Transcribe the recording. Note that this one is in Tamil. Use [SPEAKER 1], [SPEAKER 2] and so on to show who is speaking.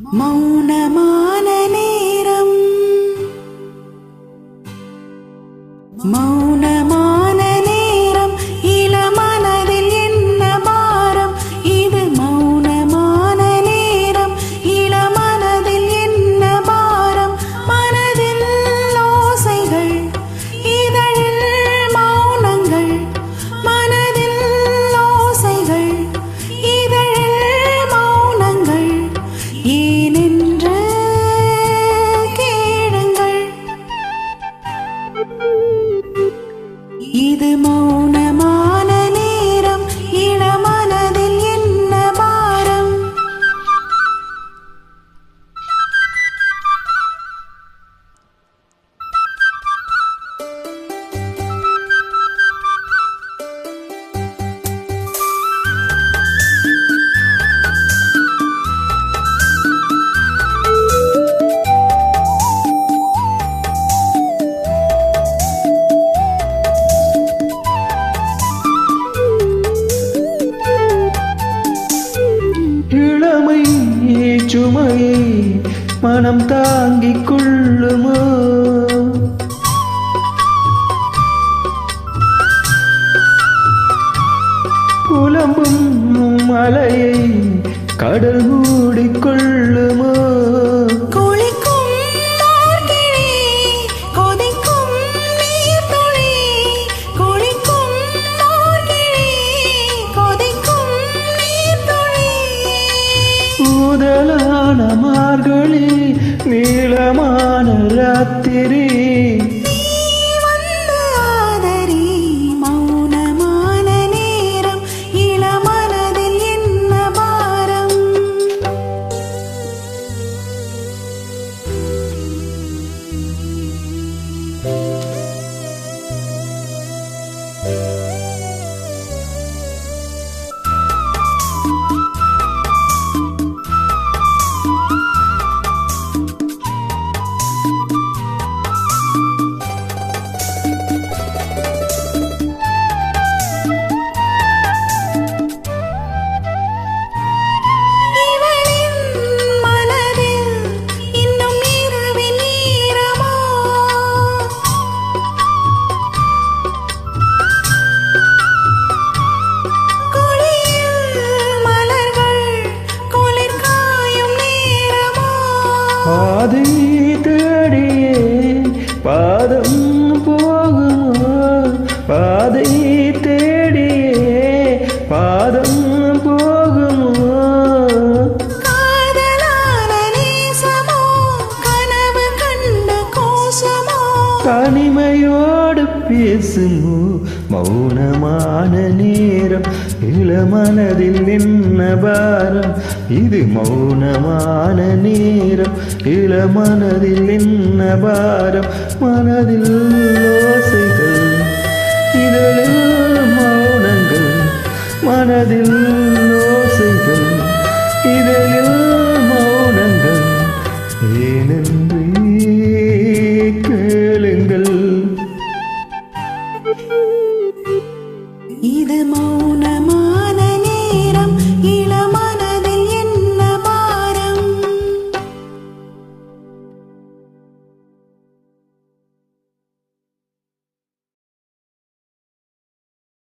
[SPEAKER 1] மௌனமான நேரம் மௌனமான
[SPEAKER 2] இளமை சுமையை மனம் தாங்கிக் கொள்ளுமோ? புலம்பும் மலையை கடல் மூடிக்கொள்ளுமோ
[SPEAKER 1] മാർഗളി നീളമാണ് രാത്രി. thank you
[SPEAKER 2] பாதை தேடியே பாதம் போகுமோ? பாதை தேடியே பாதம் போகுமோ?
[SPEAKER 1] காதலான
[SPEAKER 2] பேசுமோ? மௌனமான நேரம் இளமனதில் நின்ன பாரம். இது மௌனமான நேரம் இளமனதில் நின்ன பாரம். மனதில் ஓசைகள் இதழில் மௌனங்கள். மனதில்
[SPEAKER 1] 嗯。